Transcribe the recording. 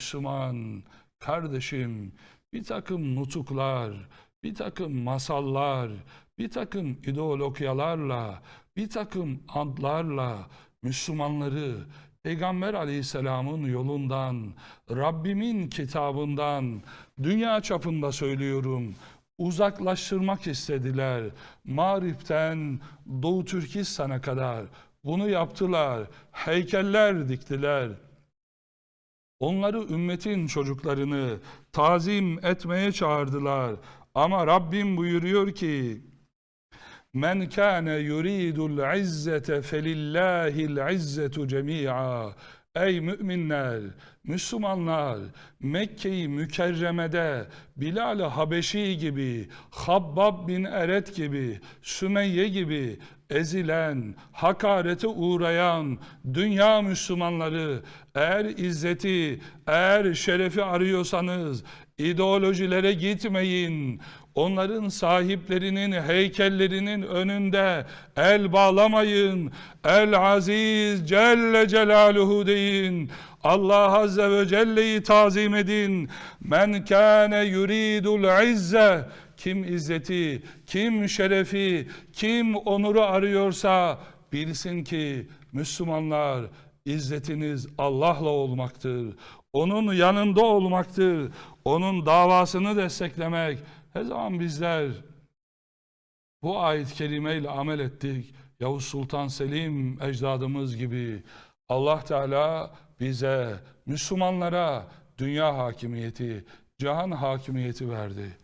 Müslüman kardeşim bir takım nutuklar, bir takım masallar, bir takım ideologyalarla, bir takım antlarla Müslümanları Peygamber aleyhisselamın yolundan, Rabbimin kitabından, dünya çapında söylüyorum, uzaklaştırmak istediler. Mağrip'ten Doğu Türkistan'a kadar bunu yaptılar. Heykeller diktiler. Onları ümmetin çocuklarını tazim etmeye çağırdılar. Ama Rabbim buyuruyor ki Men kâne yuridul izzete felillahil izzetu cemi'a Ey müminler, Müslümanlar, Mekke-i Mükerreme'de Bilal-i Habeşi gibi, Habbab bin Eret gibi, Sümeyye gibi ezilen, hakarete uğrayan dünya Müslümanları eğer izzeti, eğer şerefi arıyorsanız ideolojilere gitmeyin. Onların sahiplerinin heykellerinin önünde el bağlamayın. El Aziz Celle Celaluhu deyin. Allah Azze ve Celle'yi tazim edin. Men kâne yuridul izze kim izzeti, kim şerefi, kim onuru arıyorsa bilsin ki Müslümanlar izzetiniz Allah'la olmaktır. Onun yanında olmaktır. Onun davasını desteklemek. Her zaman bizler bu ayet-i kerimeyle amel ettik. Yavuz Sultan Selim ecdadımız gibi Allah Teala bize, Müslümanlara dünya hakimiyeti, cihan hakimiyeti verdi.